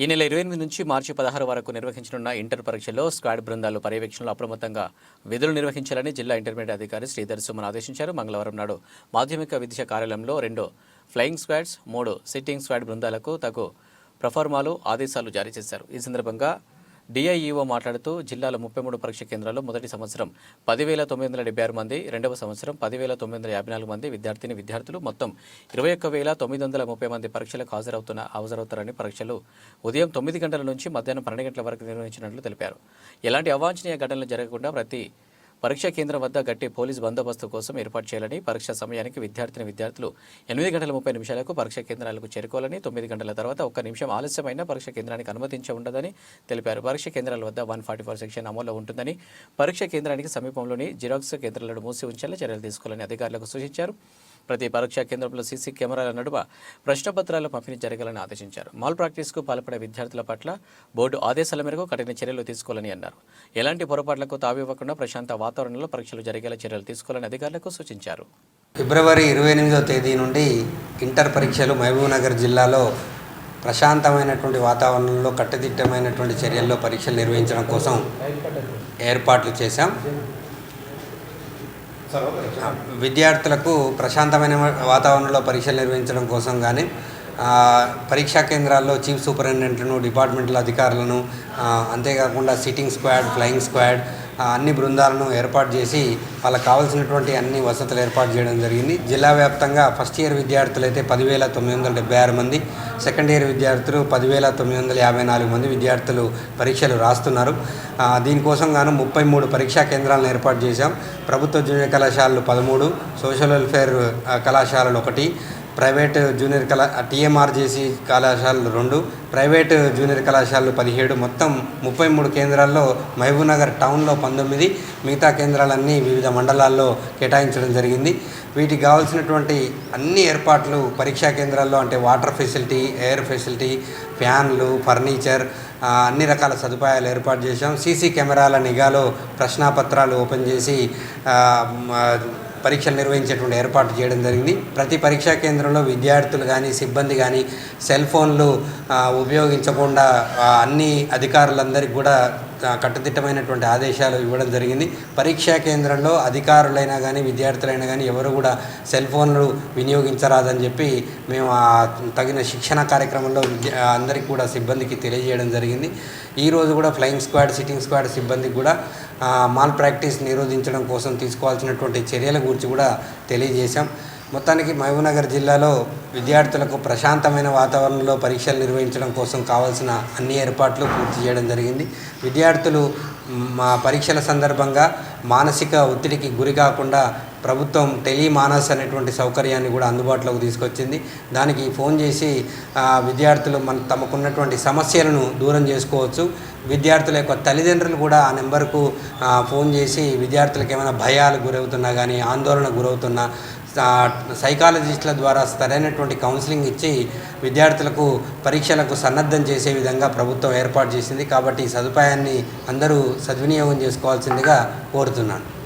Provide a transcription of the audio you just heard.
ఈ నెల ఇరవై ఎనిమిది నుంచి మార్చి పదహారు వరకు నిర్వహించనున్న ఇంటర్ పరీక్షల్లో స్క్వాడ్ బృందాలు పర్యవేక్షణలో అప్రమత్తంగా విధులు నిర్వహించాలని జిల్లా ఇంటర్మీడియట్ అధికారి శ్రీధర్ సుమన్ ఆదేశించారు. మంగళవారం నాడు మాధ్యమిక విద్య కార్యాలయంలో రెండు ఫ్లయింగ్ స్క్వాడ్స్ మూడు సిట్టింగ్ స్క్వాడ్ బృందాలకు తగు ప్రఫార్మాలు ఆదేశాలు జారీ చేశారు. ఈ సందర్భంగా డిఐఈఓ మాట్లాడుతూ జిల్లాలో ముప్పై మూడు పరీక్ష కేంద్రాల్లో మొదటి సంవత్సరం పదివేల తొమ్మిది వందల డెబ్బై ఆరు మంది రెండవ సంవత్సరం పదివేల తొమ్మిది వందల యాభై నాలుగు మంది విద్యార్థిని విద్యార్థులు మొత్తం ఇరవై ఒక్క వేల తొమ్మిది వందల ముప్పై మంది పరీక్షలకు హాజరవుతున్న హాజరవుతారని పరీక్షలు ఉదయం తొమ్మిది గంటల నుంచి మధ్యాహ్నం పన్నెండు గంటల వరకు నిర్వహించినట్లు తెలిపారు. ఎలాంటి అవాంఛనీయ ఘటనలు జరగకుండా ప్రతి పరీక్షా కేంద్రం వద్ద గట్టి పోలీస్ బందోబస్తు కోసం ఏర్పాటు చేయాలని పరీక్ష సమయానికి విద్యార్థిని విద్యార్థులు ఎనిమిది గంటల ముప్పై నిమిషాలకు పరీక్షా కేంద్రాలకు చేరుకోవాలని తొమ్మిది గంటల తర్వాత ఒక్క నిమిషం ఆలస్యమైన పరీక్ష కేంద్రానికి అనుమతించి ఉండదని తెలిపారు. పరీక్ష కేంద్రాల వద్ద వన్ ఫార్టీ ఫోర్ సెక్షన్ అమల్లో ఉంటుందని పరీక్ష కేంద్రానికి సమీపంలోని జిరాక్స్ కేంద్రాలను మూసి ఉంచేలా చర్యలు తీసుకోవాలని అధికారులకు సూచించారు. ప్రతి పరీక్షా కేంద్రంలో సీసీ కెమెరాల నడుమ ప్రశ్నపత్రాల పంపిణీ జరగాలని ఆదేశించారు. మాల్ ప్రాక్టీస్కు పాల్పడే విద్యార్థుల పట్ల బోర్డు ఆదేశాల మేరకు కఠిన చర్యలు తీసుకోవాలని అన్నారు. ఎలాంటి పొరపాట్లకు తావివ్వకుండా ప్రశాంత వాతావరణంలో పరీక్షలు జరిగేలా చర్యలు తీసుకోవాలని అధికారులకు సూచించారు. ఫిబ్రవరి ఇరవై ఎనిమిదో తేదీ నుండి ఇంటర్ పరీక్షలు మహబూబ్నగర్ జిల్లాలో ప్రశాంతమైనటువంటి వాతావరణంలో కట్టుదిట్టమైనటువంటి చర్యల్లో పరీక్షలు నిర్వహించడం కోసం ఏర్పాట్లు చేశాం. విద్యార్థులకు ప్రశాంతమైన వాతావరణంలో పరీక్షలు నిర్వహించడం కోసం కానీ పరీక్షా కేంద్రాల్లో చీఫ్ సూపరింటెండెంట్ను డిపార్ట్మెంటల్ అధికారులను అంతేకాకుండా సిట్టింగ్ స్క్వాడ్ ఫ్లయింగ్ స్క్వాడ్ అన్ని బృందాలను ఏర్పాటు చేసి వాళ్ళకి కావాల్సినటువంటి అన్ని వసతులు ఏర్పాటు చేయడం జరిగింది. జిల్లా వ్యాప్తంగా ఫస్ట్ ఇయర్ విద్యార్థులు అయితే పదివేల తొమ్మిది వందల డెబ్బై ఆరు మంది సెకండ్ ఇయర్ విద్యార్థులు పదివేల తొమ్మిది వందల యాభై నాలుగు మంది విద్యార్థులు పరీక్షలు రాస్తున్నారు. దీనికోసం గాను ముప్పై మూడు పరీక్షా కేంద్రాలను ఏర్పాటు చేశాం. ప్రభుత్వ జూనియర్ కళాశాలలు పదమూడు సోషల్ వెల్ఫేర్ కళాశాలలు ఒకటి ప్రైవేట్ జూనియర్ కళా టీఎంఆర్జేసీ కళాశాలలు రెండు ప్రైవేట్ జూనియర్ కళాశాలలు పదిహేడు మొత్తం ముప్పై మూడు కేంద్రాల్లో మహబూబ్నగర్ టౌన్లో పంతొమ్మిది మిగతా కేంద్రాలన్నీ వివిధ మండలాల్లో కేటాయించడం జరిగింది. వీటికి కావాల్సినటువంటి అన్ని ఏర్పాట్లు పరీక్షా కేంద్రాల్లో అంటే వాటర్ ఫెసిలిటీ ఎయిర్ ఫెసిలిటీ ఫ్యాన్లు ఫర్నిచర్ అన్ని రకాల సదుపాయాలు ఏర్పాటు చేశాం. సీసీ కెమెరాల నిఘాలో ప్రశ్నాపత్రాలు ఓపెన్ చేసి పరీక్షలు నిర్వహించేటువంటి ఏర్పాటు చేయడం జరిగింది. ప్రతి పరీక్షా కేంద్రంలో విద్యార్థులు కానీ సిబ్బంది కానీ సెల్ ఫోన్లు ఉపయోగించకుండా అన్ని అధికారులందరికీ కూడా కట్టుదిట్టమైనటువంటి ఆదేశాలు ఇవ్వడం జరిగింది. పరీక్షా కేంద్రంలో అధికారులైనా కానీ విద్యార్థులైనా కానీ ఎవరు కూడా సెల్ ఫోన్లు వినియోగించరాదని చెప్పి మేము తగిన శిక్షణ కార్యక్రమంలో అందరికీ కూడా సిబ్బందికి తెలియజేయడం జరిగింది. ఈరోజు కూడా ఫ్లయింగ్ స్క్వాడ్ సిట్టింగ్ స్క్వాడ్ సిబ్బందికి కూడా మాల్ ప్రాక్టీస్ నిరోధించడం కోసం తీసుకోవాల్సినటువంటి చర్యల గురించి కూడా తెలియజేశాం. మొత్తానికి మహబూబ్నగర్ జిల్లాలో విద్యార్థులకు ప్రశాంతమైన వాతావరణంలో పరీక్షలు నిర్వహించడం కోసం కావాల్సిన అన్ని ఏర్పాట్లు పూర్తి చేయడం జరిగింది. విద్యార్థులు మా పరీక్షల సందర్భంగా మానసిక ఒత్తిడికి గురి కాకుండా ప్రభుత్వం టెలిమానస్ అనేటువంటి సౌకర్యాన్ని కూడా అందుబాటులోకి తీసుకొచ్చింది. దానికి ఫోన్ చేసి విద్యార్థులు మన తమకున్నటువంటి సమస్యలను దూరం చేసుకోవచ్చు. విద్యార్థుల యొక్క తల్లిదండ్రులు కూడా ఆ నెంబర్కు ఫోన్ చేసి విద్యార్థులకు ఏమైనా భయాలు గురవుతున్నా కానీ ఆందోళన గురవుతున్నా సైకాలజిస్టుల ద్వారా సరైనటువంటి కౌన్సిలింగ్ ఇచ్చి విద్యార్థులకు పరీక్షలకు సన్నద్ధం చేసే విధంగా ప్రభుత్వం ఏర్పాటు చేసింది. కాబట్టి ఈ సదుపాయాన్ని అందరూ సద్వినియోగం చేసుకోవాల్సిందిగా కోరుతున్నాను.